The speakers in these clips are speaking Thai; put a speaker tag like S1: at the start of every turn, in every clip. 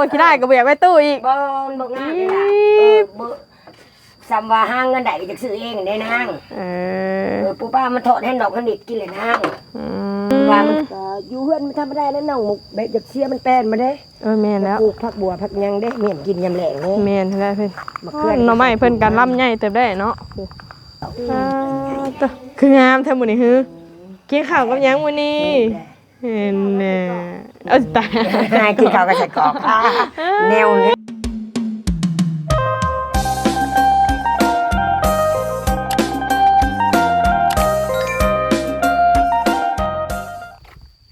S1: โอ้ยขี้ได้ก็บ่อยากไปตู้อีก
S2: บ่บ่งามเลยล่ะเออบ่สำว่าห้างเงินได้ก็จะซื้อเองได้นาง
S1: เอ
S2: เอ
S1: อ
S2: อปู่ป้ามันทอดให้ดอกขนิดกินเลยนาง
S1: อื
S2: ว่ามมันก็อยู่เฮือนมันทำไม่ได้แล้วน้องหมุกแบบอยากเสียมันแป้นมาเด้
S1: เออแม่นแล้ว
S2: ปลูกผักบัวผักหยังเด้เมี่ยนกินยำแหลงเด้
S1: แม่นแล้วเพิ่น
S2: มะเขือ
S1: หน่อไม้เพิ่นกันล่ำใหญ่เติบได้เนาะอ่าตะคืองามแท้มื้อนี้ฮือกินข้าวกับหยังมื้อนี้ เห็นแน่เอาตาย
S2: นายกินข้าวกับใส่กรอกอ่าแนวนี้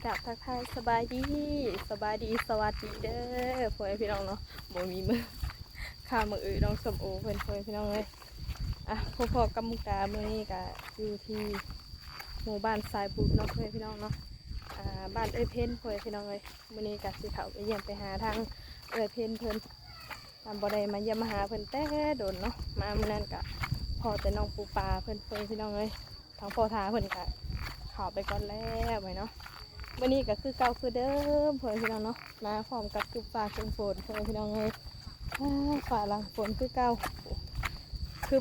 S1: กับทักทายสบายดีสบายดีสวัสดีเด้อพ่อแม่พี่น้องเนาะบ่มีมือข้ามืออื่นน้องสมโอเพิ่นพ่อแม่พี่น้องเลยอะพ่อๆกับมุกดามื้อนี้ก็อยู่ที่หมู่บ้านทรายบุญเนาะพ่อแม่พี่น้องเนาะอ่า บ้านเอ้ยเพ้นพ่อพี่น้องเลยมื้อนี้ก็สิเขาไปเยี่ยมไปหาทางเอ้ยเพนเพิ่นตามบ่ได้มาเยี่ยมมาหาเพิ่นแต่โดนเนาะมามื้อนั้นก็พอแต่น้องปูปลาเพิ่นพ่อแม่พี่น้องเลยทางพ่อทาเพิ่นก็เข้าไปก่อนแล้วไว้เนาะวันนี้ก็คือเก่าคือเดิมเพื่อนพี่น้องเนาะมาพร้อมกับจุบฟ้าจุบฝนเพื่อนพี่น้องเลยฝ่าหลังฝนคือเก่าคือ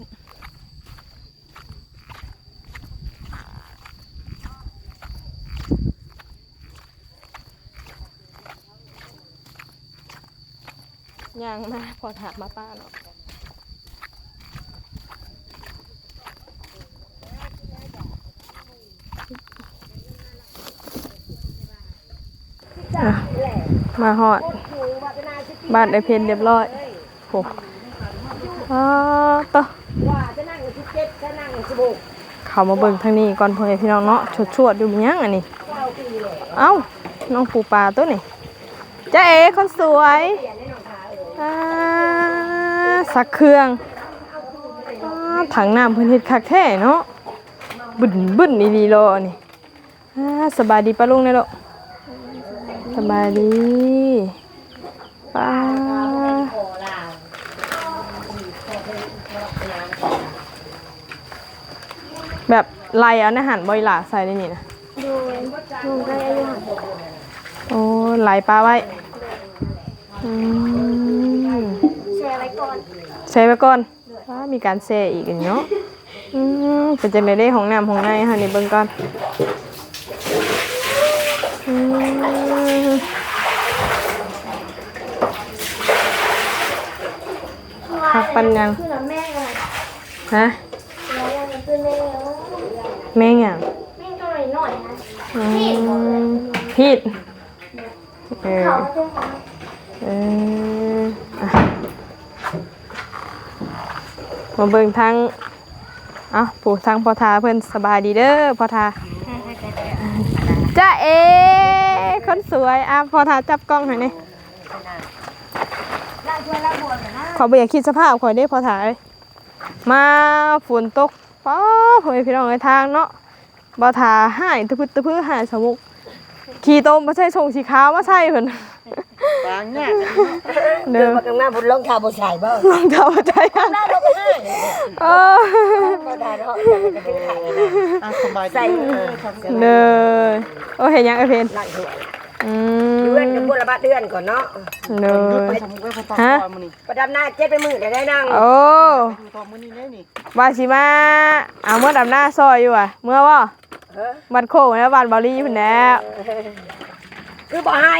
S1: ย่างมาพอถามมาป้าเนาะอะมาหอด บ้านไอเพนเรียบร้อยโหอ่าต่อ
S2: ว่าจะนั่งอยู่ที่เจ็ดจะนั่งอยู่ที่บุก
S1: เขามาเบิ่งทางนี้ก่อนเพื่อนพี่น้องเนาะชดชวดๆอยู่มีหยังอันนี้
S2: เก้าปีเลย
S1: เอ้า น้องปูปลาตัวนี่จ้าเอ๋คนสวยาสักเครื่องอ่าถังน้ำเพิ่นเฮ็ดคักแท้เนาะบึ้นบึ้นอีหลีโลนี่อ่าสบายดีป้าลุงเด้อลูกสบายดีป้า
S2: โอ้ลาว
S1: แบบไล่เอาในหันบ่อยหลาใส่ได้นี่นะ
S3: ดูดูได้อายุ
S1: โอ้ไล่ปลาไว้อืม
S3: แชร์ไว้ก่อน
S1: ใช้ไว้ก่อนว้ามีการแช่อีกอันเนาะอืมเป็นจังไดได้ของน้ำของในฮะนี่เบิ่งก่อนอืมพักปันยัง
S3: คือเราแม่ไง
S1: ฮะ
S3: เรายังคือแม่แล้ว
S1: แม่งยัง
S3: แม่ก็หน่อยหน่อยนะ
S1: อืมพีดเออ
S3: เขาจะท
S1: เอออ่ มาเบิ่งทางเอ้าปู่ทางพอทาเพิ่นสบายดีเด้อพอทาจ้าเอคนสวยอะพอทาจับกล้องหน่อยนี่
S2: ล่างช่วยล่างนนะ
S1: ขอบ่อยากคิดสภาพขอยเด้พอทาเอ้ยมาฝนตกป้อแม่พี่น้องในทางเนาะบ่ทาหายตะพึดตะพื้หายสมุกขี่ตมบ่ใช่ชงสีขาวมาใช่เพิ่น
S4: ปางเนี่ย
S2: เดินมากำงานบุญลงชาบุญใส่บ่
S1: รองเท้าบ่ใช่อะ
S2: ได้เราก็ให้
S1: เออ
S2: บ่ได้เนาะแต่มันก็ถึงขายนะ
S4: อะสบายดี
S2: ใส่
S4: เอ
S2: เอ
S4: อ
S2: อครับ
S1: เลยโอ้เห็นยังไอเพน
S2: ล้างถ้วย
S1: อื
S2: เดือน
S1: ม
S2: กับบุญละบาทเดือนก่อนเนาะ
S1: เล
S4: ไป
S1: ย
S4: ทำไปพอ
S1: ฮะ
S4: ๆมื้อนี้
S2: ประดับหน้าเจ็ดไปมือได้ได้นั่ง
S1: โอ้
S4: อยู่ต่อมื้อนี้แน่นี่
S1: บาสิมาเอาเมื่อดำหน้าซอยอยู่อะเมื่อว่า
S2: เออ
S1: บันโคกแล้วบันบอลลี่พุ่นแล้ว
S2: คือบ่ให้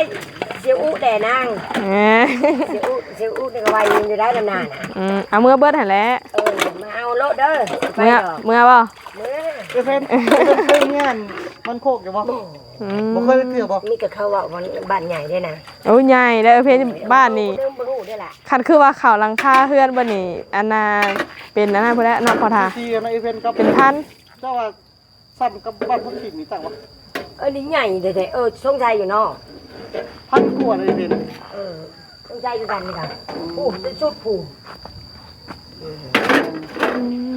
S2: เสียวอู้แต่นั่ง
S1: เอ้ย
S2: เสียวอู้เสียวอู้นี่ก็ไว้ยืนอยู่ได้ลำนานน่ะ
S1: อืมเอาเมื่อเบิดหันแหล้ว
S2: เออมาเอาโลดเด้อไป
S1: เมื่อ
S2: ดอก
S1: เมื่อบ่
S2: เมื่อ
S4: เออเพิ่นเคยเนี่ยมันโคกอยู่บ่
S1: อืม
S4: บ่เคยไปเที่ยวบ่
S2: นี่ก็เขาว่าวันบ้านใหญ่ด้วยนะ
S1: โอ้ยใหญ่แล้วเออเพนบ้านนี่
S2: เริ่มบ่รู้ด้วยล่ะ
S1: คันคือว่าเขาหลังคาเฮือนบ่นี่อันน่ะเป็นอันนั้นพุ่นแหล้วเนาะพอทา
S4: ที่กันในอีเวนต์กับ
S1: เป็นพัน
S4: เจ้าว่าซ้ำกับบ้านพุทธินี่ต่างว่า
S2: เออนี่ใหญ่เด้อๆเออสงสัยอยู่เนาะ
S4: พันกว่าในอีเวนต์
S2: เออสงสัยอยู่กันนี่ค่ะโอ้เป็นชุดผูก
S1: อื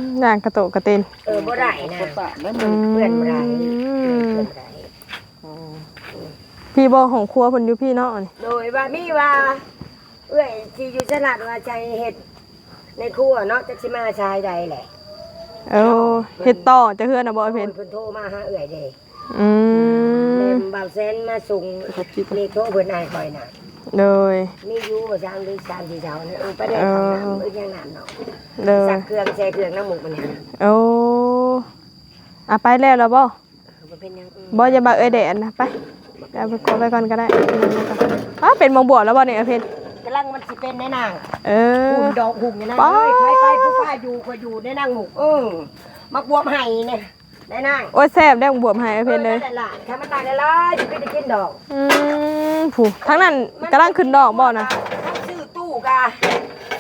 S1: มด่างกระโตกกระเตน
S2: เออบ่ได้นะ
S4: คนสะได้
S1: อื
S4: มื้อ
S2: เพื่อนบ่ได้
S1: ม
S2: เพื่อนบ่ได้
S1: พี่บ่ของครัวเพิ่นอยู่พี่เนาะนี่
S2: โดยว่ามีว่า เอ้ยที่อยู่สนัดว่าใจเฮ็ดในครัวเนาะจักสิมาชายใดแหละ
S1: เออเฮ็ดต่อจะเฮือนน่ะบ่ไอ้เพน
S2: เพิ่นโทรมาหาเอ้อยเด้
S1: อื
S2: เต็
S1: ม
S2: มบ่าวเซนมาส่งเลขโทรเพิ่นให้ข่อยน่ะ
S1: เเลย
S2: มีอยู่ว่าสามหรือสามสี่เช้าเนี่ยเออไปได้ทำงานเออยังนั่นเนาะ
S1: เลย
S2: สักเครื่องแช่เครื่องน้ำหมูกมันเนี่ย
S1: โอ้อะไปแล้วแล้วบ่
S2: มันเป็นยังอืม
S1: บ่จะบักเอ้ยแดดนะไปเดี๋ยวไปขอไปก่อนก็ได้อ้าวเป็นมองบวชแล้วบ่เนี่ยเพน
S2: กำลังมันสิเป็นในนาง
S1: เออ
S2: หุ่นดอกหุ่นในนาง
S1: ป๊า
S2: เอ้ยไปไปผู้ป้าอยู่ก็อยู่ในนางหมูกเออมาบวมไห้เนี่ย ในนาง
S1: โอ้ยแซ่บได้บวมให้เพนเลย
S2: ออนั่นแหละถ้ามันตายได้ละจะไม่ได้กินดอก
S1: อืมผู้ทั้งนั้นกำลังขึ้นดอกบ่นะ
S2: ถ้าซื้อตู้กะ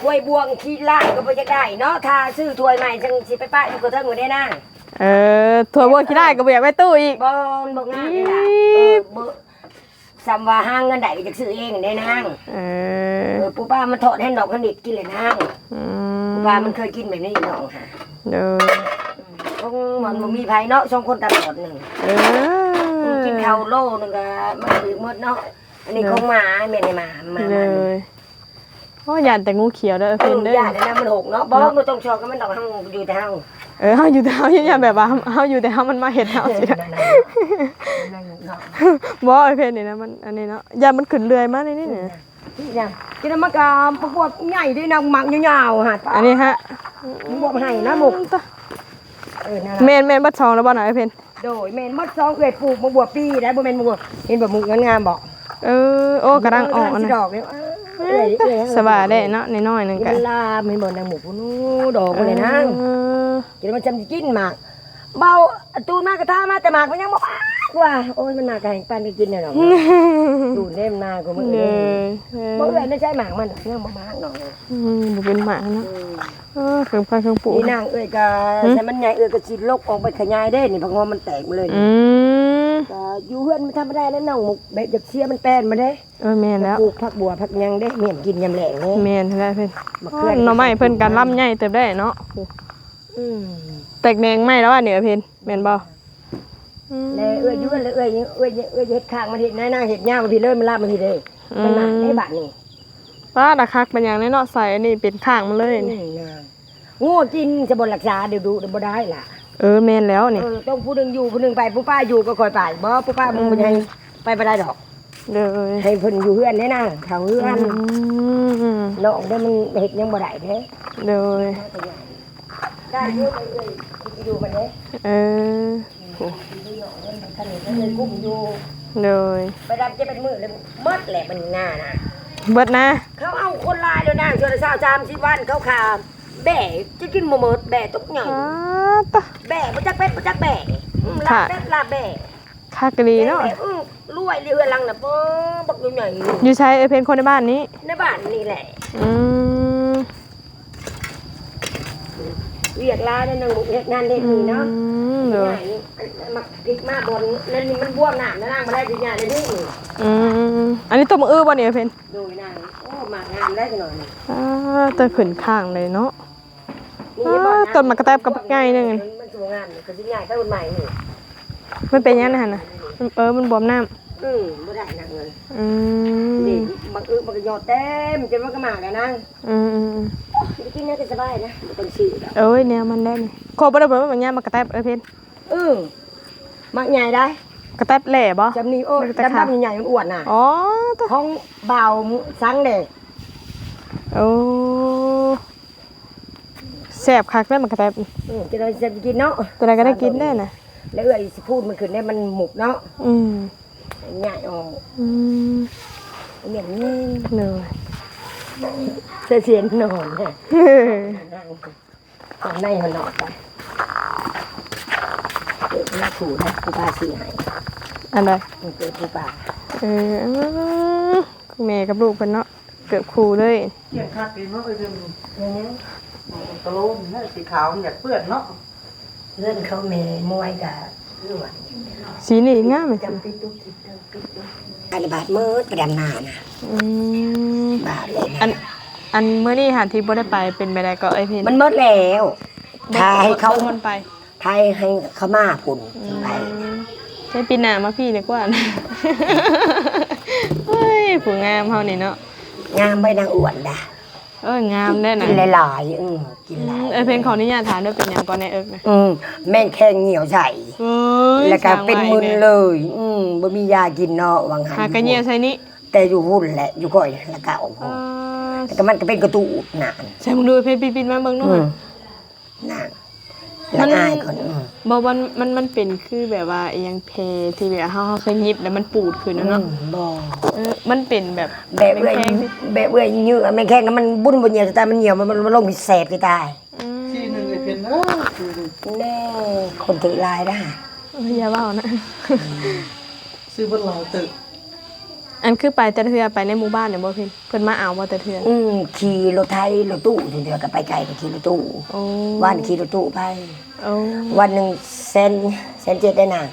S2: บวยบวงขี้ล่างก็บ่จะได้เนาะถ้าซื้อถ้วยใหม่จังสิไปป้าอยู่กับเทิงอยู่ได้นาง
S1: เออถั่วบัวขี้ได้ก็บ่อยากไปตู้อีก
S2: บอนบอกงานเลยล่ะเออบ่สำว่าห้างเงินใดก็จะซื้อเองได้นาง
S1: เอ
S2: เอ
S1: อ
S2: อปู่ป้ามันทอดให้ดอกขนิดกินเลยนาง
S1: อืม
S2: ปู่ป้ามันเคยกินแบบนี้อยู่น้องค่ะ
S1: เด้อ
S2: ค งมันบ่มีไผเนาะสองคนตลอดหนึ่ง
S1: เออ
S2: กินข้าวโลนึงก็มันอีกหมดเนาะอันนี้ของหมาแม่นให้หมาหมา
S1: เล
S2: มัน
S1: ยโอ้ยยานแต่งูเขียวเด้อ
S2: เอ
S1: เพน
S2: อ
S1: เด้อ
S2: ญาตินะมันหกเนาะบ่บ่ต้องชอกก็มันดอกเฮาอยู่แต่เฮา
S1: เออเฮาอยู่แต่เฮาอย่าแบบว่าเฮาอยู่แต่เฮามันมาเห็ดเฮาสิ
S2: นั่นน่ะนั่นเนาะ
S1: บ่ไอ้เพนนี่นะมันอันนี้เนาะยานมันขึ้นเรื่อยมาในนี่เนี่ย
S2: นี่จ้ะกินมันก็พวกใหญ่ด้วยนะหมักยาวๆฮะ
S1: อันนี้ฮะ
S2: มันบวมให้นะหมุก เออนั่น
S1: เม
S2: ล่ะ
S1: นเมนบัดซองแล้วบ่หน่อยไอ้เพน
S2: โดยแม่นมดซองเอ้ยปลูกมาบวบปีได้บ่แม่นบ่เห็นบ่หมุกงามๆบ่
S1: เออโอ้กระดังออก
S2: สิ
S1: นะ
S2: ดอกเนี่ยเอ้ยเอ้ย
S1: สบายได้เนาะน้อยๆหนึง
S2: เว
S1: กัน
S2: ลาไม่บ่นางหมูผู้นู้ดอกบ่ได้นาง
S1: เออ
S2: กินมันจำสิกินหมากเบาตูนมากกระทามาแต่หมากมันยังบ่ปา กว่า โอ้ยมันน่าแข่งปันไปกินเนี่ยหรอกตูนเล่มนาก็มึง
S1: เด้
S2: เอ้
S1: อย
S2: บ่เอ้ยไม่ใช่หมากมันยังบ่มากหรอก
S1: อืมบ่เป็นหมาเนาะเออเครื่องพาเครื่องปู
S2: นี่นางเอ้ยก็แต่มันใหญ่เอ้ยก็สิลกออกไปขยายได้นี่พังงอมันแตกมาเลย
S1: อืม
S2: ก็อยู่เฮือนมันธรรมดาแล้วน้องหมุกแบบจากเสียมันแป้นมาเด้
S1: เออแม่นแล้ว
S2: ปลูกผักบัวผักหยังเด้เมี่ยมกินยำแหลงเด้
S1: แม่นแล้วเพิ่น
S2: มะเขือ
S1: หน่อไม้เพิ่นกันล่ำใหญ่เติบได้เนาะ
S2: อืม
S1: แตกแดงไหม้แล้วอะเนี่ยเพิ่นแม่นบ่อืม
S2: แล้วเอ้ยอยู่แล้วเอ้ยเอ้ยเอ้ยเฮ็ดข้างมาเฮ็ดนางเฮ็ดหญ้ามาพี่เลยมันลาบมาพี่เด้มันหนักได้บาดนี่
S1: ป้าดะคักเป็นอย่างแน่เนาะใส่อันนี้เป็นข้างมันเลย
S2: อื
S1: นี่
S2: มนางงูกินจะบ่รักษาเดี๋ยวดูเดี๋ยวบ่ได้ล่ะ
S1: เออแม่นแล้วนี่
S2: เออต้องผู้หนึงอยู่ผู้หนึงไปผู้ป้าอยู่ก็คอยไปบ่ผู้ป้ามึงบ่ให้ไปบ่ได้ดอก
S1: เด้อ
S2: ให้เพิ่นอยู่เฮือนแน่นางเขาเฮือน
S1: อืม
S2: น้องเด้อมันเฮ็ดหยังบ่ได้เด้
S1: เด้อ
S2: ได้อยู่ไปเอ้ยอยู่มันเด้
S1: เออ โอ้
S2: ท่านนี่ก็เลยกุ้มอยู่
S1: เด้อ
S2: ไปดำจะเป็นมือเลยหมดแหละมันง่านะ
S1: เบิดนะ
S2: เขาเอาคนลายเลยนะชวนเช้าจามสิวันเขาขาแบ่จะกินหมดแบ่ตุกหน่อย
S1: อ้าตะ
S2: แบ่ประจักเป็ดประจักแบ่อืมลาบเป็ดลาบแบ่
S1: คักดีเนาะ
S2: แบ่อืมรวยเรือลังน่ะบ่บักอยู่ใหญ่
S1: อยู่ใช้เออเพนคนในบ้านนี้
S2: ในบ้านนี่แหละ
S1: อืม
S2: เรียกลาได้นางบุกเฮ็ดงานเฮ็ดนี่เนาะ
S1: อืมเด้อ
S2: ใหญ่นี่มักพริกมาบนนั่นนี่มันบวมหนามนะนางมาได้สิญาได้นี่
S1: อืมอันนี้ต้มอื้อบ่เนี่ยเพิ่น
S2: โดยนางโอ้มางามได้จังหน่อยนี่
S1: อ่าแต่ขึ้นข้างเลยเนาะ
S2: นี่บ่
S1: อ่าต้นมะกระแตบกับบักใหญ่หนึ่ง
S2: มันสวยงามนี่ก็สิใหญ่ไปบนใหม่นี่
S1: มันเป็นยังไงนะมันเออมันบวมน้
S2: อืมบ่ได้นางเลยำ
S1: อืม
S2: นี่บักอึบักยอดเต็มจนมันก็มาแล้วนาง
S1: อืมอืม
S2: ไปกินเนี่ยก็สบายนะบ่ต้องซื้อดอก
S1: เอ้ยเนี่ยมันได้นี่โคบ่ได้บอกว่ามันเนี่ยมากระแตบเออเพิ่น
S2: เออมักใหญ่ได้
S1: กระแตบแหล่บ่
S2: จำนี้โอ้
S1: มันจะขาด
S2: ดำๆใหญ่ๆอ้วนๆน่ะ
S1: อ๋อตัว
S2: ของเบาสังเด้
S1: โอ้แซ่บคักได้มากระแตบ
S2: เออจะได้จะกินเนาะ
S1: ตัวใดก็ได้กินได้น่ะ
S2: แล้วเอ้ยสิพูดมันขึ้นได้มันหมุกเนาะ
S1: อืม
S2: ใหญ่ออก
S1: อืม
S2: เหมือนนี่
S1: เลย
S2: เสียเสียนนอนเนี่ย
S1: เฮ้ย
S2: ตอนในมันนอนไปเกิดมาถูนะผู้ป้าซื้อให้
S1: อันใด
S2: มันเกิดผู้ป้า
S1: เออแม่กับลูกเพิ่นเนาะเกือบครูเลย
S4: เกี่ยงคักดีเนาะไอ้เรื่อง
S2: อย่างนี้
S4: ตะโลนนี่ยสีขาวมันอยากเปื้อนเนาะ
S2: เล่อนเขาเมย์มวยกับ
S1: สีนี่งามเลยสิ
S2: จำปิดตุ๊กปิดตุ๊กปิดตุ๊กอันบาทมืดประดำนานะ
S1: อืม
S2: บาทเลยนะ
S1: อันอันเมื่อนี้หาที่บ่ได้ไปเป็นไปได้ก็ไอ้เพิ่น
S2: มันมืดแล้วทายให้เขา
S1: บ่มันไป
S2: ทายให้เขามาปุ่นไป
S1: ใช้ปีหน้ามาพี่ดีกว่านะเฮ้ยผู้งามเฮานี่เนาะ
S2: งามไปนางอ้วนด่ะ
S1: เอ้ยงามได้นะ
S2: กินหลายๆอืมกิน
S1: อื
S2: หลามย
S1: เอ้ยเพลงขออนุญาตถามด้วยเป็นหยังก่อนในเอิกนะ
S2: อืมแม่งแข้งเหนียวใส่
S1: เฮ้ย
S2: แล้วก็เป็นมึน
S1: เลย
S2: เลย อืมบ่มียากินเนาะวังหัน
S1: หากระเนียใส่นี่
S2: แต่อยู่หุ่นแหละอยู่ก่อยแล้วก็เอาพอ
S1: อ่า
S2: แต่ก็มันก็เป็นกระตูดนาน
S1: ใช่มึงดูเพชรปินๆมาเบิ่งหน่
S2: อื
S1: อย
S2: มนา นแล้วอายคนอืม
S1: บ่มันมันมันเป็นคือแบบว่าอหยังเพที่แบบเฮาเฮาเคยหยิบแล้วมันปูดขึ้น
S2: อื
S1: เนาะ
S2: มบ่
S1: เออมันเป็นแบบ
S2: แบบเอ้ย
S1: แข็งๆสิ
S2: แบบเอ้ยเนื้อไม่แข็งแล้วมันบุ้นบ่เหนียวแต่มันเหนียวมันมันลงมีแสบที่ตาย
S1: อืม
S4: ที่หนึ่งไอ้เพนเออคือหนึ่ง
S2: แน่คนถือลายได้
S1: เอออย่าเว้านะ
S4: ซื้อบนเราตึก
S1: อันคือไปแต่เทื่อไปในหมู่บ้านเนี่ยบ่เพิ่นเพิ่นมาเอาบ่แต่เทื่อ
S2: อืมขี่รถไทยรถตู้ถึงเดือก็ไปไกลก็ขี่รถตู้
S1: โอ้
S2: วันขี่รถตู้ไป
S1: โอ้
S2: วันหนึ่งเซนเซนเจ็ดได้นาง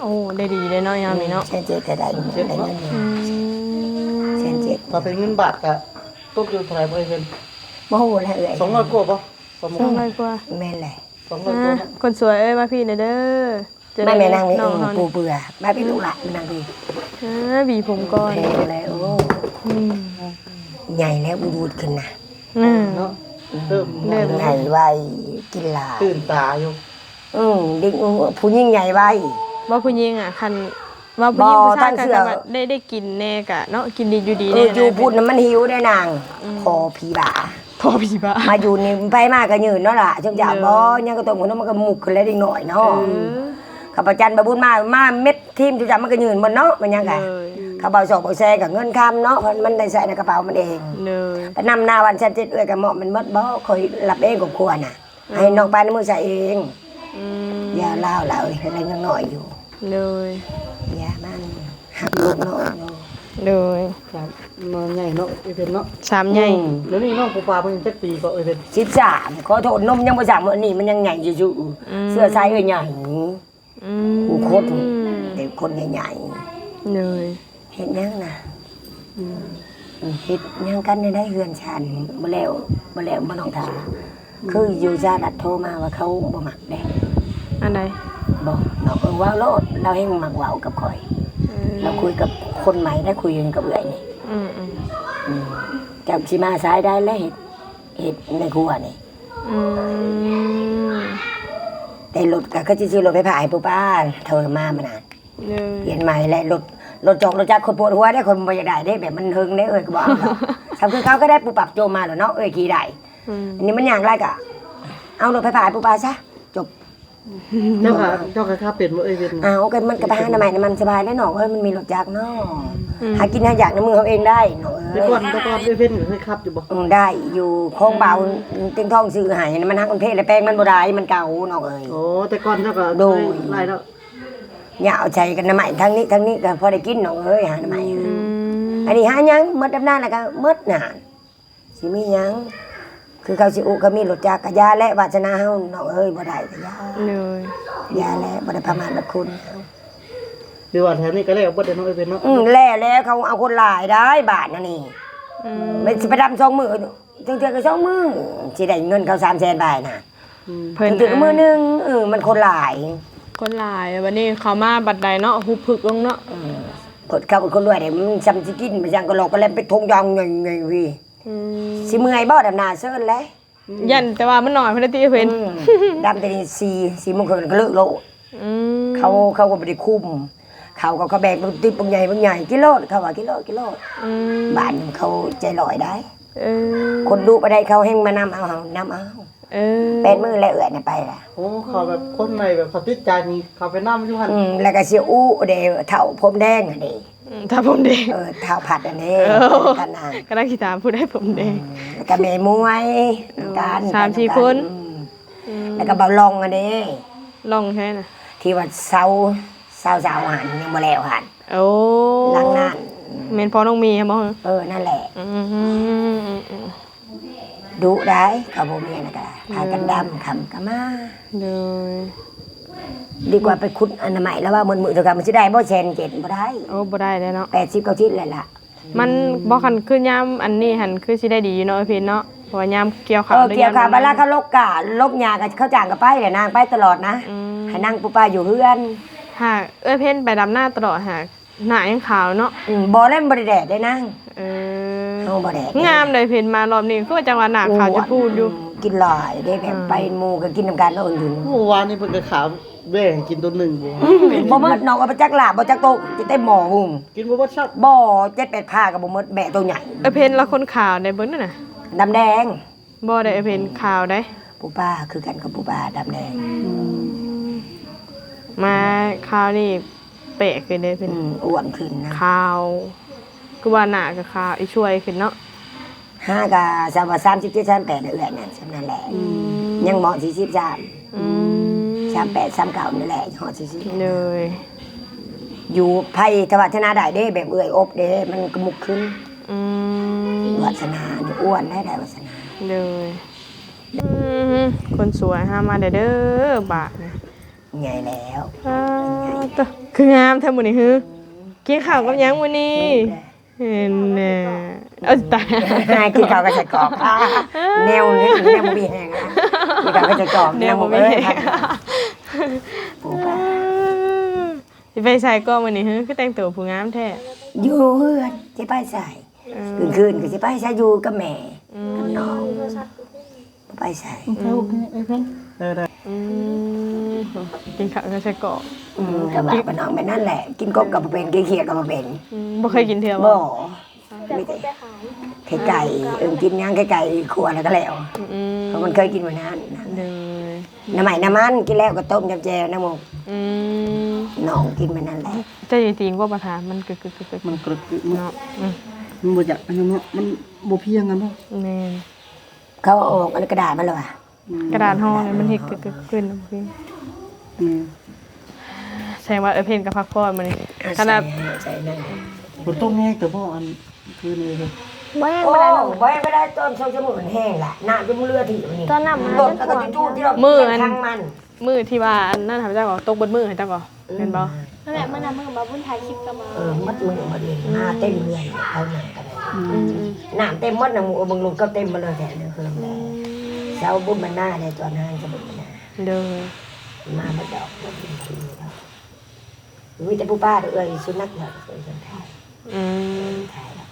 S1: โอ้ได้ดีเลยเนาะยามนี้เนาะ
S2: เซนเจ็ดก็ได้ได้เงินอยู่
S1: อืม
S2: เซนเจ็ด
S4: ถ้าเป็นเงินบาทกะตกอยู่เท่าไหร่บ่ไอ้เพน
S2: โมโหแล้วเอ้ย
S4: สองร้อยกว่าป่ะสมม
S1: สอง
S4: ติ
S1: ร้อยกว่า
S2: แม่นเลย
S4: สองร้อยก
S1: อะ
S4: ว่าเนาะ
S1: คนสวยเอ้ยมาพี่หน่อยเด้อ จะ
S2: แม่
S1: ได้
S2: แม่นางนี่
S1: น้องเฮา
S2: ปู
S1: นี่
S2: เปื่อแม่พี่ลูกหลานแม่นางพี่
S1: อ่าบีผมก่อน
S2: แพงเลยโอ้
S1: อืม
S2: ใหญ่แล้วบูบูดขึ้นนะ
S1: อืม
S4: เนาะเริ่ม
S1: เริ่ม
S2: ใหญ่ไวกินหลาย
S4: ตื่นตาอยู่
S2: อืมดิ้งผู้ยิ่งใหญ่ไว
S1: ว่าผู้หญิงอะคันว่าผู้หญิง
S2: บ่
S1: ผู้ชาย
S2: ตั้ง
S1: กัน
S2: เสื้อ
S1: ก็แบบได้ได้กินแน่กะเนาะกินดีอยู่ดี
S2: เอ
S1: แน่
S2: ออยู่
S1: นะ
S2: พูดน่ะมันหิวได้นางพอผีบ่า
S1: พอพี่บ้า
S2: มาอยู่นี่ไปมากก็ยืนเนาะล่ะจังจากบ่ยังก็ตรงมันมันก็มุกขึ้นแล้วเด็กหน่อยเนาะ
S1: เออ
S2: ข้าพเจ้าบบุญมามาเม็ดทีมจุจักมันก็ยืนบนเนาะมันยังไง
S1: เลย
S2: ข้าเบาสอกเบาแซกับเงินคำเนาะเพราะมันได้ใส่ในกระเป๋ามันเอง
S1: เลย
S2: ไปนำหน้าวันชันเจ็ดเอ้ยกับเหมาะมันหมดบ่คอยรับเองกับครัวน่ะ ให้น้องปานในมือใส่เอง
S1: อืม
S2: อย่าเล่าเล่าอะไรยังน้อยอยู่
S1: เลย
S2: อย่ามันหักลูกน้อยอยู่
S1: เลย
S4: ครับมาใหญ่เนาะไอ้เพนเนาะ
S1: สามใหญ่
S4: แล้วนี่น้องปูปลาเพิ่นจักปีก็ไอ้เพน
S2: สิบสามขอโทษนมยังบ่สามมื้อนี้มันยังใหญ่อยู่ๆเสื้อไซส์ก็ใหญ่
S1: อืม
S2: กูโคตรเด็กคนใหญ่ๆ
S1: เลย
S2: เห็นยังนะเห็ดยังกันได้เฮือนฉันมาแล้วมาแล้วมาลองทาคืออยู่จาดัดโทรมาว่าเขาบ่มักแดง
S1: อันใด
S2: บอกเราเออว่าโลดเราให้มักเว้ากับคอย
S1: เออ
S2: เราคุยกับคนใหม่ได้คุยกันกับเอื่อยนี่
S1: อืมอืม
S2: อืมจับชิมาซ้ายได้แล้วเห็ดเห็ดในครัวนี่
S1: อืม
S2: แต่รถก็ก็จะซื้อรถไปผ่ายปูป้าเธอมามานาน
S1: เลย
S2: เปลี่ยนใหม่และรถรถจอกรถจักรคนปวดหัวได้คนบ่อยากได้ได้แบบมันเฮิงได้เอ้ยก็บอกเอาทำคือเขาก็ได้ปูปรับโจมมาแล้วเนาะเอ้ยขี่ได้
S1: อืม
S2: อันนี้มันอย่างไรกะเอารถไฟฟ้าปูปลาซะจบ
S4: เจ้าค่ะเจ้าค่ะค่าเป็นบ่ไอ้เพน
S2: เอากันมันกระพาน้ำมันมันสบายได้หนอกเอ้ยมันมีรถจักรเนาะ
S1: อืม
S2: หากินหาอยากในมือเขาเองได้หนอก
S4: แต่
S2: เอ้
S4: ก่อน
S2: ย
S4: แต่ก่อนไอ้เพนอยู่เคยขับอยู่บ่
S2: อืมได้อยู่โค้งเบาเต็งทองซื้อใหายมันหักมันเพศและแป้งมันบ่ได้มันเก่าหนอกเอ้ย
S4: โอ้แต่ก่อนเจ้าก็
S2: โดย
S4: ไล่แล้ว
S2: อย่าเอาใจกันน้ำมันทั้งนี้ทั้งนี้ก็พอได้กินหนอกเอ้ยหาน้ำมัน
S1: อืม
S2: อันนี้หาหยังหมดดำนาแล้วก็หมดหนานสิมีหยัง คือเขาสิอุเขามีรถจักรกะยาและวาสนาเฮาหนอกเอ้ยบ่ได้กะยา
S1: เลย
S2: ยาและบ่ได้ประมาทกับคุณ
S4: หรือว่าแถวนี้ก็แล้วบ่ได้เนาะไอ้เพนเนาะ
S2: อืมแล้วแล้วเขาเอาคนหลายได้บาทนะนี่
S1: อืม
S2: ไม่สิไปดำสองมือถึงเทือก็สองมือสิได้เงินเขาสามแสนบาทนะ
S4: อืม
S1: เพิ่น
S2: ถึงเทือก็มือหนึงเออมันคนหลาย
S1: คนหลายวันนี้เขามาบัดใดเนาะหุบพึกลงเนาะ
S2: ผดเขาเป็นคนรวยเดี๋ยวมันจำสิกินไปยังก็หลอกก็เล่นไปทงยองเงยเงยวี
S1: อืม
S2: สิเมื่อยบ่ดำนาเซินแล้ว
S1: ยันแต่ว่ามันหน่อยเพิ่นได้ตีเพิ่น
S2: อืมดำแต่นี่สี่สี่โมงครึ่งก็เลิกโลด
S1: อืม
S2: เขาเขาก็ไม่ได้คุม เขาก็เขาแบกบางติบางใหญ่บางใหญ่กิโลเขาว่ากิโลกิโล
S1: อืม
S2: บ้านเขาใจลอยได้
S1: เออ
S2: คนดูไปได้เขาให้มานำเอาเอานำเอา
S1: เออ
S2: เป็นมือแล้วเอื่อยน่ะไปละ
S4: โอ้เขาแบบคนในแบบเขาติดใจนี่เขาไปนำอยู่หั่น
S2: อืมแล้วก็เสียอู้เดวเท่าผมแดงอันนี้
S1: อืมถ้าผมเด็ก
S2: เออเท่าผัดอันนี้
S1: เออ
S2: กันอะ
S1: ก็ได้ขีตามผู้ได้ผมเด็ก
S2: แล้วก็เมมวยกัน
S1: สามสี่คน
S2: อืมแล้วก็เบาลองอันนี้
S1: ลองใช่น่ะ
S2: ที่ว่าเสาเสาเสาหันยังบ่แล้วหัน
S1: โอ้
S2: หลังนั้น
S1: เมนพอต้องมีครับบ่
S2: เออ นั่นแหละ
S1: อืมอืมอืมอืม
S2: ดุได้กับโบเมียนะกะพากันดำคำกะมา
S1: เลย
S2: ดีกว่าไปคุดอนามัยแล้วว่ามันมือเท่ากันมันสิได้บ่เชนเจ็ดบ่ได้
S1: โอ้บ่ได้แล้วเนาะ
S2: แปดสิบเก้าทิศเลยล่ะ
S1: มันบ่คันคือยามอันนี้หันคือสิได้ดีอยู่เนาะไอ้เพิ่นเนาะเพราะว่ายามเกี่ยวข้า
S2: เอ
S1: ว
S2: อเกี่ยวกับ
S1: หรื
S2: เว
S1: อยม
S2: ลาเขาลกกะลกยากับเขาจ้างกับไปเดี๋ยวนางไปตลอดนะ
S1: อืม
S2: ให้นั่งปูปลาอยู่เฮือน
S1: หากเอ้ยเพิ่นไปดำหน้าตลอดหากหน้ายังขาวเนาะ
S2: อืมบ่เล่นบ่ได้แดดได้นั่ง
S1: เออ
S2: เฮาบ่แดด
S1: งามเลยเพิ่นมารอบนี้คือว่าจังหวะหน้าขาวจะพูดอยู่
S2: มกินหลายได้แบบไปหมู่ก็กินน้ำกันเนาะอื่น
S4: เมื่อวานนี่เพิ่นก็ขาวแบ่งกินตัวหนึ่งบ่
S2: ๆบ่หมดน้องเอาไปจักลาบบ่จักโตะจะได้หมอหุ่ม
S4: กินบ่บ่ชับ
S2: บ่เจ็ดแปดผ้าก็บ่หมดแบะตัวใหญ่
S1: เออเพนละคนขาวได้เบิ่งนั่นน่ะ
S2: ดำแดง
S1: บ่ได้เออเพนขาวได้
S2: ปูป้าคือกันกับปูป้าดำแดง
S1: มาขาวนี่เปะขึ้นได้เพิ่น
S2: อืมอ้วนขึ้นนะ
S1: ขาวคือว่าหน้าก็ขาวอีช่วยขึ้นเนาะ
S2: ห้ากะสามว่าสามสิบเจ็ดสามแปดเอื้อนนั่นสำนั่นแหละยังเหมาะสี่สิบสาม
S1: อืม
S2: สามแปดสามเก้านี่แหละเหาะสี่สิบ
S1: เลย
S2: อยู่ไพ่ทวัฒนาได้เด้แบบเอื้อยอบเด้มันกระมุกขึ้น
S1: อืม
S2: วัฒนานี่อ้วนได้ได้วัฒนา
S1: เลยอืมคนสวยหามาเด้อเด้อบาทนะ
S2: ใหญ่แล้ว
S1: อ้าวตะคืองามแท้มื้อนี้ฮือกินข้าวกับหยังมื้อนี้เห็นแน่เอาตาย
S2: นายกินข้าวก็ใส่กรอกอ่าแนวนี้แนวมีแห้งนะกินข้าวก็ใส่กรอก
S1: แนว
S2: ห
S1: บ่
S2: ก
S1: มี
S2: เอ้ย
S1: แฮง
S2: ปูป้า
S1: สิไปใส่ก็มื้อนี้ฮือคือแต่งตัวผู้งามแท้
S2: อยู่เฮือนจะไปใส่
S1: เออ
S2: คืนคืนๆก็จะไปใส่อยู่กับแม่กับน้องไปใส่
S4: โอเคไอ้เพิ่นได้ได้
S1: อืมกินข้าวกับใส่กรอก
S2: อืมกับบ้านกับน้องไปนั่นแหละ กินกบกับบ่เป็นกินเขียดกับบ่เป็น
S1: อืมบ่เคยกินเทื่อ
S2: บ่
S1: บ่
S3: แต่คนไปขาย
S2: ไข่ไก่เอิมกินย่างไข่ไก่ขัวแล้วก็แล้ว
S1: อืม
S2: เพราะมันเคยกินมานั้นนะ
S1: เลย
S2: น้ำใหม่น้ำมันกินแล้วก็ต้มจำแจวน้ำหมก
S1: อืม
S2: น้องกินมานั่นแหละ
S1: ใจจริงๆว่าประธานมันกึกกึกกึกกึก
S4: มันกระกึกเนาะ
S1: เนาะอืม
S4: มันบ่อยากอันนั้นเนาะมันบ่เพียงกันเนาะ
S1: แม่น
S2: เขาเอาออกอันกระดาษมาแล้วว่ะ
S4: อืม
S1: กระดาษห่อเนี่ยมันเฮ็ดกึกกึกขึ้นนะพี่
S4: อืม
S1: แสดงว่าเออเพนกับพักผ่อนมื้อนี้ขนาด
S2: ใส่นั่น
S4: ฝนตกแห้งแต่บ่อันคืนนี้เลย
S3: ไม่ให้
S2: โอ้
S3: ไม่ได้หรอก
S2: ไว้ไม่ได้ต้นโซจมูกมันแห้งละน้ำจมูกเลือดถี่นี่
S3: ตอนน้ำมา
S2: ต้นแล้วก็จู่ๆที่เราทางมัน
S1: มื้อที่ว่าอันนั่นทำเจ้าก็ตกเบนมื้อให้เจ้าก็เห็นบ่
S3: นั่นแหละเมื่อนำเมื่อมาบุญถ่ายคลิปกันมา
S2: เออมัดมือมาเลยหน้าเต็มเรือนเอาหนังกันเลย
S1: อืม
S2: น้ำเต็มหมดนะหมูบางลุงก็เต็มมาเลยแถวนี้คือแม่ เช้าบุญมันหน้าเลยตอนนั้นจะบุญมันหน้า
S1: เด้อ
S2: มาบัดดอกมากินทีแล้ววิแต่ผู้ป้าเอ้ยสุนัขเหรอเอ้ยคนไทย
S1: อืม
S2: ไทยแล้ว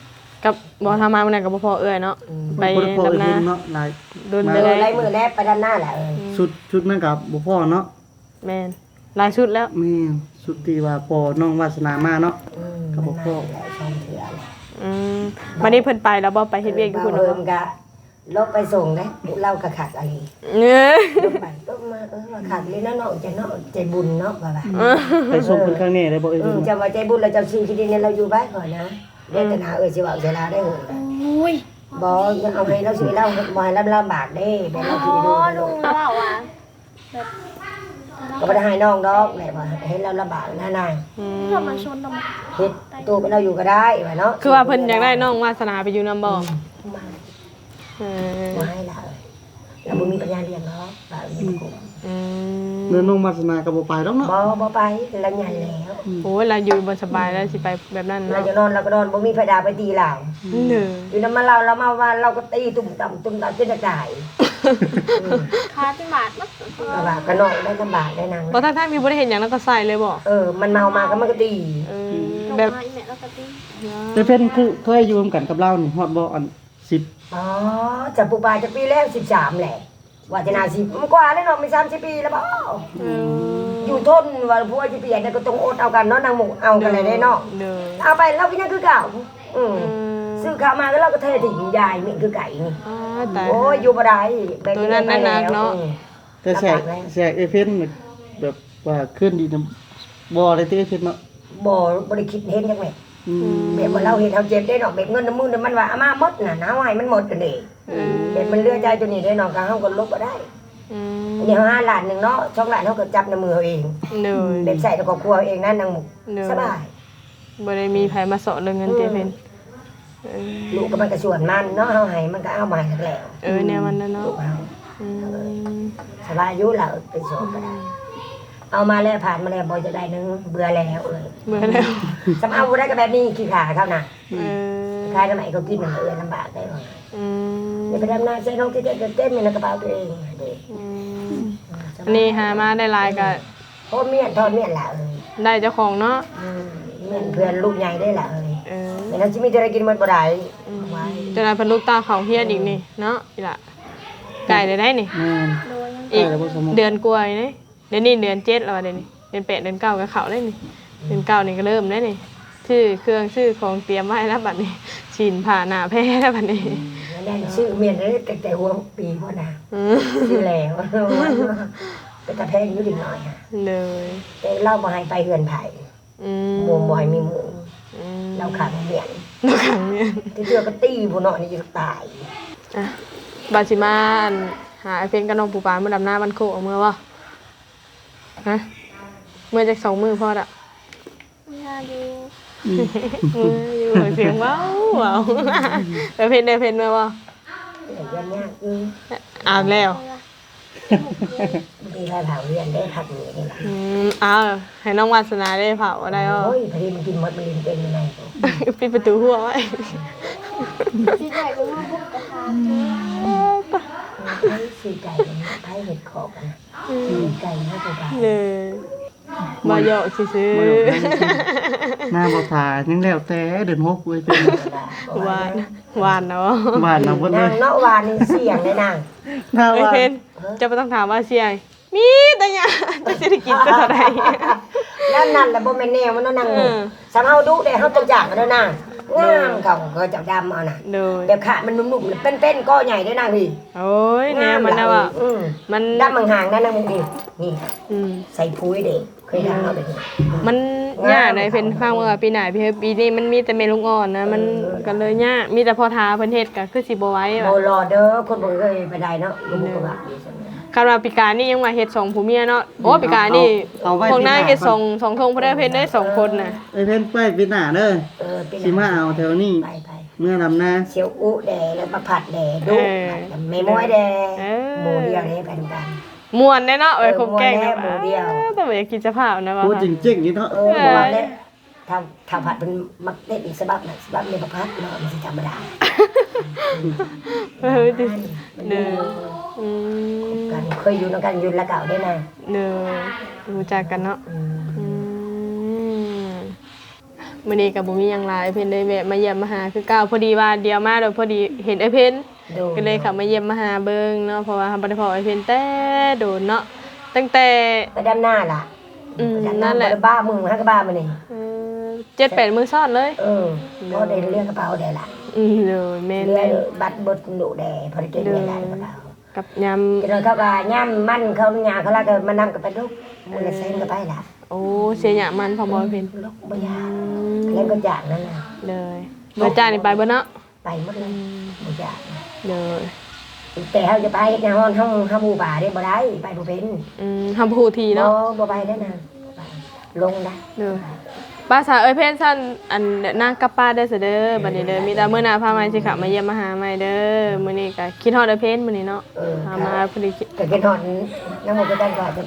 S1: กับบ่ทำมามื้อนั้นก็บ่พอเอื้อยเนาะไป
S4: บ่ได้พอ
S1: ดำนา
S4: เห็นเนาะหลาย
S1: โดน
S2: เอ
S1: ไป
S2: อ
S1: เลย
S2: ไล่มือแลบไปด้านหน้าแหละเอ้ย
S4: ชุดชุดนั้นกับบ่พอเนาะ
S1: แม่นหลายชุดแล้ว
S4: แม่นชุดที่ว่าพอน้องวาสนามาเนาะ
S2: อืม
S4: ครับผม
S2: มันมาแล้วช่องเถื่อน
S1: อืมวันนี้เพิ่นไปแล้วบ่ไปเฮ็ดเวียกอยู่พุ่น
S2: เอิ
S1: เนาะ
S2: มกะลบไปส่งนะเล่ากระขัดอะไร
S1: เนื้อ
S2: ลบไปลบมาเออมาขัดเลยนะเนาะจะเนาะใจบุญเนาะว่าว่า
S4: ไปส่งเพิ่นข้างนี้ได้บ่เอ้ย
S2: อืมจะว่าใจบุญเราจะซื้อที่ดินเนี่ยเราอยู่บ้านก่อนนะเดี๋ยวแต่นาเอ้ยสิว่าเวลาได้เหรอ
S3: อุ้ย
S2: บอกยังเอาให้เราสิเราบ่ให้ลำลำบากเด้เป็นเรา
S3: อ๋
S2: สิ
S3: อ
S2: ดู
S3: ลุงเล่าอะ
S2: ก็บ่ได้ให้น้องดอกแหละว่าให้เราลำบากนะนาง
S1: อืม
S3: เรามาชนเรา
S2: เฮ็ดตัวเป็นเราอยู่ก็ได้ว่าเนาะ
S1: คือว่าเพิ่นอยากได้น้องวาสนาไปอยู่นำบ่
S2: มา
S1: เออ
S2: บ่ให้เราเราบ่มีปัญญาเลี้ยงเนาะบ่มีกู
S1: อืม
S4: เนื้อน้องวาสนาก็บ่ไปดอกเนาะ
S2: บ่บ่ไปเราใหญ่แล้ว
S1: โอ้ยเราอยู่บนสบายแล้วสิไปแบบนั้น
S2: เรา
S1: เนาะ
S2: จะนอนเราก็นอนบ่มีไฟดาไปตีเรา
S1: เด้อ
S2: อยู่นำมาเราเรามาว่าเราก็ตีตุ่มต่ำตุ่มต่ำจนจะตาย
S3: คาเป็นบาทมั้ง
S2: ก็ว่าก็นอนได้ลำบากได้นาง
S1: บ่ทั้งๆมีบ่ได้เห็นหยังแล้วก็ใส่เลยบ่
S2: เออมันเมามาก็มันก็ตี
S1: เออ
S3: ลง
S1: แบบ
S3: มาอีแม่แล้วก็ตี
S4: แต่เพิ่นคือเคยอยู่ร่วมกันกับเรานี่ฮอดบ่อัน 10
S2: อ๋อจากปูปลาจากปีแรกสิบสามแหละว่าจะนาสิบมันกว่าแล้วเนาะไม่สามสิบปีแล้วบ่
S1: เออ
S2: อยู่ทนว่าผัวจะเปลี่ยนแต่ก็ต้องอดเอากันเนาะนางหมูเอากันเลยได้เนาะ
S1: เด้อ
S2: เอาไปเราก็ยังคือเก่าอืม
S1: อืม
S2: ซื้อข้าวมาก็เราก็เทถิ่นยายนี่คือไก่นี่
S1: อ่าตาย
S2: โอ้ยอยู่บ่ได้แบ่ง
S1: ตัวนั้น
S2: ไปแล้ว
S1: หนักๆเนาะ
S2: อืม
S4: แต่แสกแสกเอเพิ่นแบบว่าเคลื่อนดีนํบ่ได้ติเพิ่นเนาะ
S2: บ่บ่ได้คิดเห็นจังได๋
S4: อืม
S2: แบบว่าเราเห็นเฮาเจ็บได้เนาะแบบเงินน้ำมือน่ะมันว่าเอามาหมดน่ะน้าให้มันหมดกันเด้
S1: เออ
S2: แบบมันเลือใจตัวนี้ได้เนาะก็เฮาก็ลบบ่ได้
S1: อืม
S2: อันนี้เฮาหาล้านหนึงเนาะช่องล้านเฮาก็จับในมือเอาเอง
S1: เด้อ
S2: แบบใส่ในครอบครัวเองนั่นนางหมุก
S1: เด้อ
S2: สบาย
S1: บ่ได้มีไผมาสอนเรื่องเงินเตยเป็นเออ
S2: ลูกก็มันก็ส่วนมันเนาะเฮาให้มันก็เอามาให้แล้ว
S1: เออแนวมันนะเนาะ
S2: ลูกเฮา
S1: อืม
S2: สบายอยู่แล้วไปสอนก็ได้ เอามาแล้วผ่านมาแล้วบ่จะได้นึงเบื่อแล้วเอ้ย
S1: เบื่อแล้ว
S2: สำเอาบ่ได้ก็แบบนี้ขี้ขาเขาน่ะ
S1: เออ
S2: ขายทำไมเขากินมันเอ้ยลำบากได้บ่
S1: อืม
S2: อย่าไปดำนาใส่น้องที่เต็มๆในกระเป๋าตัวเองเด้
S1: อืมอันนี้หามาได้หลายก็
S2: โคตรเมียนทอดเมียนล่ะเอ้ย
S1: ได้เจ้าของเนาะ
S2: อืมเมียนเพื่อนลูกใหญ่ได้ล่ะเอ้ย
S1: เออ
S2: แต่นั้นสิมีแต่ได้กินหมดบ่ได้ไว้
S1: เจนายเพันลูกตาเขาเฮียนอีกนี่เนาะอีหละไก่ได้ได้นี่
S4: แม่น
S3: โดยยัง
S1: อีก
S4: ไก่แล้วบ่สมมุติ
S1: เดือนกว่านี่ เดือนนี้เดือนเจ็ดแล้วอะเดือนนี้เดือนแปดเดือนเก้าก็เข้าได้นี่เดือนเก้านี่ก็เริ่มได้นี่ชื่อเครื่องชื่อของเตรียมไว้แล้วบัดนี้ชินผ่าหน้าแพ้แล้วบัดนี้
S2: แล้วนั่นชื่อเมียนเลยแต่แต่หัวปีพ่อนะ
S1: อืม
S2: ชื่อแล้วเป็นตะแพงอยู่ดิหน่อยอะ
S1: เลย
S2: แต่เราบ่ให้ไปเฮือนไผ่
S1: อืม
S2: หมู่บ่ให้มีหมู่
S1: อืม
S2: เราขาดเมียน
S1: เราขังเนี่ย
S2: ที่เจอก็ตีผู้น้อยนี่จะตาย
S1: อะบาชิมาอันหาไอเพลงกับน้องปูปลาเมื่อดำหน้าบันโคกเอามื่อวะ ฮะเมื่อจากสองมือพอดะ
S3: งานอยู่
S1: มืออยู่เสียงว้าวว้าวไปเพลงได้เพลงเมื่อวะ
S2: แต่ยันยากอือ
S1: อ่านแล้ว
S2: มีใครเผาเรือนได้ขัดหนีนี่ล่ะ
S1: อืมอ้าวให้น้องวาสนาได้เผาได้อะ
S2: โอ้ยพอดีมันกินหมดมันลินเป็นยังไง
S1: ปิดประตูหัวไว้
S3: ที่ไหนก็มาพบกับทาง
S2: ไผ่สีไก่ไผ่เห็ดขอบนะ ไก่ไม่ตัวบา
S1: เลยมาเหยาะซื้อ
S4: บ่หยอกได้หน้าบ่ทายังแล้วแต่เดือนหกเว้ยเป็น
S1: ๆหวานหวานเนาะ
S4: บ้านเราเพิ่นเล
S2: นาง
S4: ย
S2: เนาะวานนี่เสียงเลยนาง
S4: หน้า
S1: ไอ
S4: ว่า
S1: เพนจะไม่ต้องถามว่าเชียร์มีแต่เนี่ยจะเศรษฐกิจจะเท่าไหร่
S2: แล้วนั่นแหละบ่แม่นแนวมันเนาะนาง
S1: เออ
S2: สำเฮาดุได้เฮาตัวอย่างกันเนาะนาง งามเขาก็จับดำเอาน่ะ
S1: โดย
S2: แบบขามันนุ่มๆเป็นๆก็ใหญ่ด้วยนางพี่
S1: โอ้ยแนวมันนะว่า
S2: อืม
S1: มัน
S2: ดำห่างๆนั่นนางมึงนี่นี่
S1: อืม
S2: ใส่ปุ๋ยเด็กเคยทำเอาไป
S1: มันยากในเป็นฟังว่าปีไหนพี่เฮ้ยปีนี้มันมีแต่เมลุงอ่อนนะมันก็เลยยากมีแต่พอทาเพิ่นเฮ็ดก็คือสิบ่ไหว้
S2: โบ
S1: ว่ะ
S2: รอเด้อคนบ่เคยไปได้เนาะลูกก็ว่าดีจังเลย
S1: คาดว่าปีกายนี่ยังมาเฮ็ดสองผัวเมียเนาะโอ้ปีกายนี่พวกนายเฮ็ดสองสองทงบ่ได้เพิ่นได้สองคนน่ะ
S4: ไอ้เพิ่นไปเป็นหน้าเด้อ
S2: เออเป็น
S4: สิมาเอาแถวนี้
S2: ไปไป
S4: เมื่อลำหน้า
S2: เสียวอุแดแล้วประผัดแดดุแม่ม้อยแดหมูเดียวเด้ไปทำกัน
S1: ม่วนแน่เนาะไว้คงแกล้ง
S2: เออม่วนแน่
S1: นะ
S2: หมู่เดียว
S1: แต่บ่อยากกินจะพาวนะว่า
S4: พูดจริงๆนี่เนาะ
S2: เออบ่ว่าแล้วทำทำผัดเป็นมักเด็ดอีกสบับน่ะสบับในประผัดเนาะมันสิธรรมดา
S1: เออดิเด้อ อืม
S2: กันเคยอยู่นำกันอยู่ละเก่าได้นะ
S1: เด้อรู้จักกันเนาะ
S2: อืม
S1: อืมมื้อนี้ก็บ่มีหยังหลายเพิ่นได้แวะมาเยี่ยมมาหาคือเก่าพอดีว่าเดียวมาแล้วพอดีเห็นไอ้เพิ่น
S2: ดู
S1: ก็เลยเข้ามาเยี่ยมมาหาเบิ่งเนาะเพราะว่าบ่ได้พอไอ้เพิ่นแต่โดนเนาะตั้งแต่
S2: ไปด้านหน้าล่ะ
S1: อืม
S2: ไปด้านห
S1: นั่
S2: น้าน
S1: แหละ
S2: บ่ได้บ้ามึงฮักบ้ามานี่
S1: เออเจ็ดแปดมื้อซ้อนเลย
S2: เออพอได้เรียกกระเป๋าได้ล่ะ
S1: อืมเลยแม่น
S2: เรีย
S1: แม่
S2: ก
S1: น
S2: บัตรบดหนูแดพอได้เก็บเงินได้กระเป๋า
S1: กับยำ
S2: จะโดนเขาว่าย่ำมันเขาหยาเขาละก็มานำกับไปลูกมันละเส้นก็ไปล่ะ
S1: โอ้เสียหยามันพอบ่เพิ่น
S2: ลูกบ่ยากเล่นก็อยากนั่นน่ะ
S1: เลยเมื่อจ้านี่ไปบ่เนาะ
S2: ไปหมดเลยบ่อยาก
S1: เลย
S2: แต่เฮาจะไปเฮ็ดงานฮ้อนเฮาเฮาหมู่ป่าได้บ่ได้ไปบ่เป็น
S1: อืมทำผู้ที
S2: บ่
S1: เนาะ
S2: บ่ไปได้นะบ่ไปลงได้
S1: เลย ป้าสาวเอ้ยเพิ่นซั่นอันเดี๋ยวนางกับป้าได้อเสยเด้อบัดนี้เด้อมีแต่มื้อหน้าพามาสิขับมาเยี่ยมมาหาใหม่เด้อมื้อนี้ก็คิดฮอดเอ้ยเพิ่นมื้อนี้เนาะ
S2: เออ
S1: พามาพอดีคิด
S2: ก็กินฮอดน้ำมันก็ได้ก่อนจะ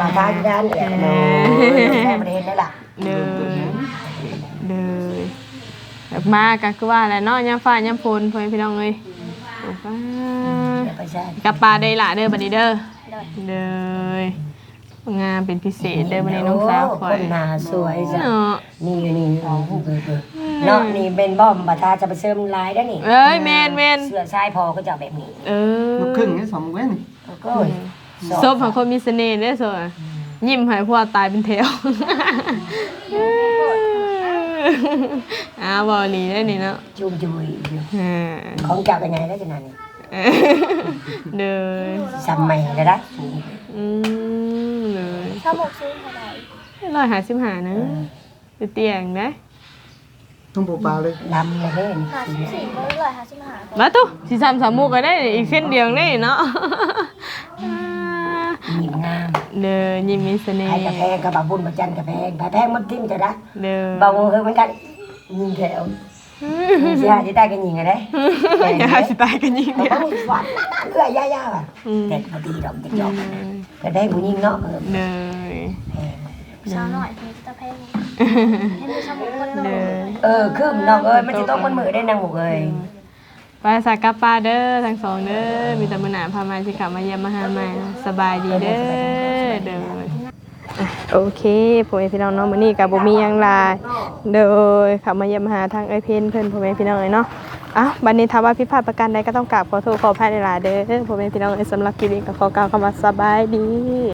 S2: บาทานด้านแหละเนาะแค่ประเทศได้ล่ะ
S1: เด้อเด้อแบบมาก็คือว่าแหละเนาะยามฟ้ายามฝนพ่อแม่พี่น้องเอ้ยเอาป้า
S2: อย่าไปใช่
S1: กับปลาได้ละเด้อบัดนี้เด้อเด้อ งามเป็นพิเศษเด้อบัดนี้น้องสาวคอย
S2: คนหน้าสวยจ้ะ
S1: เนาะ
S2: นี่อยู่นี่เนาะนี่เป็นบ้อมบาทาจะไปเสริมลายได้นี่
S1: เอ้ยแม่นแม่น
S2: เสื้อชายพอก็จะเอาแบบนี้
S1: เออ
S4: ลูกครึ่งนี่สองเว้น
S2: ก็
S1: ซบของคนมีเสน่ห์เด้อโซอะยิ้มให้พวกตายเป็นแถวอ้าวบ่นี่ได้นี่เนาะ
S2: จุ่มจุย
S1: อ่า
S2: ของเจ้ากันไงได้ขนาดนี้
S1: เด้อ
S2: ซ้ำใหม่แล้วได้
S1: อืมเลย
S3: ชอบหมกซื้อเท่าไหร่
S1: ร้อยห้าสิบห้านะเตียงนะ
S4: ต้องปูปลาเลย
S2: ดำเลยเด้
S3: หาสิบสี่ก็เลยหาสิบห้า
S1: มาตุ๊สิสามสามมุกก็ได้อีกเส้นเดียวนี่เนาะ
S2: หยิบงาม
S1: เด้อยิ้มมีเสน่
S2: ให้
S1: ห์
S2: กระแพงกับบาบุญบาจันกระแพงกระแพงมันทิ่มจะได้
S1: เด้อ
S2: บางเฮอมันกันยิงแถวยิงเสียที่ได้กันยิงไงเด้
S1: อย่าสิตายกันยิง
S2: เขา
S1: เนี่ย
S2: ต้องหวานเอื้อยาๆอะ
S1: อืม
S2: แต่พอดีดอกจะจบก็ ได้ผู้หญิงเนาะเออ
S1: เด้อ
S3: สาวหน่อยเพิ่งจะแพงให้ดูชอบหมกคนหน่อ
S1: เด้
S3: ย
S1: อ
S2: เออคือน้องเอ้ยมันจะต้องมันมือได้นางหมกเอ้ย
S1: ไปสักกับป้าเด้อทั้งสองเด้อมีแต่มื้อหน้าพามาสิขับมาเยี่ยมมาหาใหม่นะสบายดีเด้อเด้ออะโอเคพ่อแม่พี่น้องเนาะมื้อนี้ก็บ่มีหยังหลายเด้อขับมาเยี่ยมมาหาทางไอ้เพิ่นเพิ่นพ่อแม่พี่น้องเอ้ยเนาะ อะบันนี้ถามว่าพิพาทประกันใดก็ต้องกราบขอโทษขออภัยหลายเด้อผมเป็นพี่น้องเอสสำหรับคลิปนี้ก็ขอกล่าวคำว่าสบายดี